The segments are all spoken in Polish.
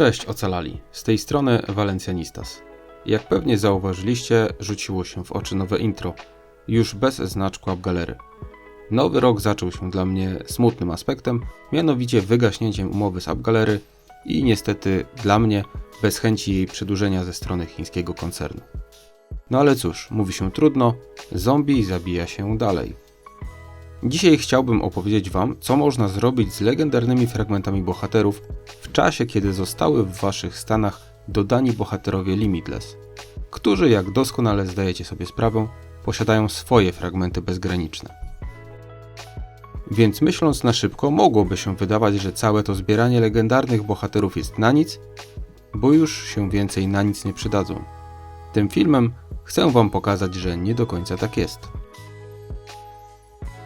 Cześć ocalali, z tej strony Valencianistas. Jak pewnie zauważyliście, rzuciło się w oczy nowe intro, już bez znaczku Upgalery. Nowy rok zaczął się dla mnie smutnym aspektem, mianowicie wygaśnięciem umowy z Upgalery i niestety dla mnie bez chęci jej przedłużenia ze strony chińskiego koncernu. No ale cóż, mówi się trudno, zombie zabija się dalej. Dzisiaj chciałbym opowiedzieć Wam, co można zrobić z legendarnymi fragmentami bohaterów w czasie, kiedy zostały w Waszych stanach dodani bohaterowie Limitless, którzy, jak doskonale zdajecie sobie sprawę, posiadają swoje fragmenty bezgraniczne. Więc myśląc na szybko, mogłoby się wydawać, że całe to zbieranie legendarnych bohaterów jest na nic, bo już się więcej na nic nie przydadzą. Tym filmem chcę Wam pokazać, że nie do końca tak jest.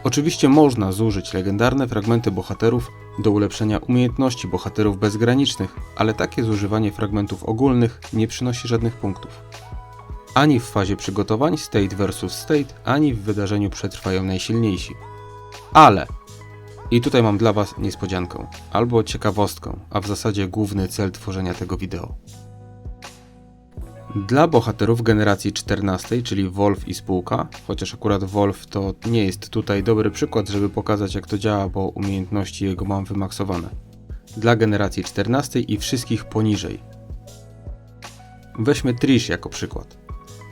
Oczywiście można zużyć legendarne fragmenty bohaterów do ulepszenia umiejętności bohaterów bezgranicznych, ale takie zużywanie fragmentów ogólnych nie przynosi żadnych punktów. Ani w fazie przygotowań State vs State, ani w wydarzeniu przetrwają najsilniejsi. Ale i tutaj mam dla Was niespodziankę, albo ciekawostkę, a w zasadzie główny cel tworzenia tego wideo. Dla bohaterów generacji 14, czyli Wolf i spółka, chociaż akurat Wolf to nie jest tutaj dobry przykład, żeby pokazać jak to działa, bo umiejętności jego mam wymaksowane. Dla generacji 14 i wszystkich poniżej. Weźmy Trish jako przykład.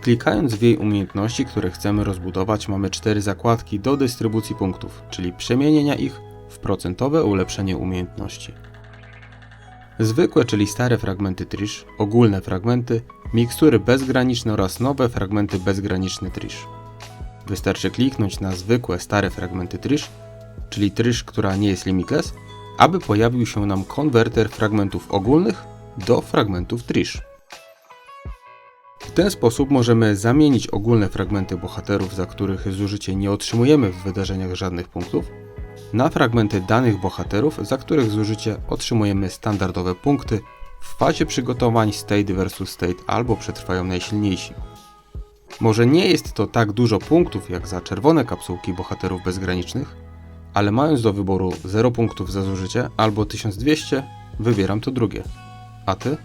Klikając w jej umiejętności, które chcemy rozbudować, mamy cztery zakładki do dystrybucji punktów, czyli przemienienia ich w procentowe ulepszenie umiejętności. Zwykłe, czyli stare fragmenty Trish, ogólne fragmenty, mikstury bezgraniczne oraz nowe fragmenty bezgraniczne Trish. Wystarczy kliknąć na zwykłe, stare fragmenty Trish, czyli Trish, która nie jest limitless, aby pojawił się nam konwerter fragmentów ogólnych do fragmentów Trish. W ten sposób możemy zamienić ogólne fragmenty bohaterów, za których zużycie nie otrzymujemy w wydarzeniach żadnych punktów, na fragmenty danych bohaterów, za których zużycie otrzymujemy standardowe punkty w fazie przygotowań State vs State albo przetrwają najsilniejsi. Może nie jest to tak dużo punktów jak za czerwone kapsułki bohaterów bezgranicznych, ale mając do wyboru 0 punktów za zużycie albo 1200, wybieram to drugie. A ty?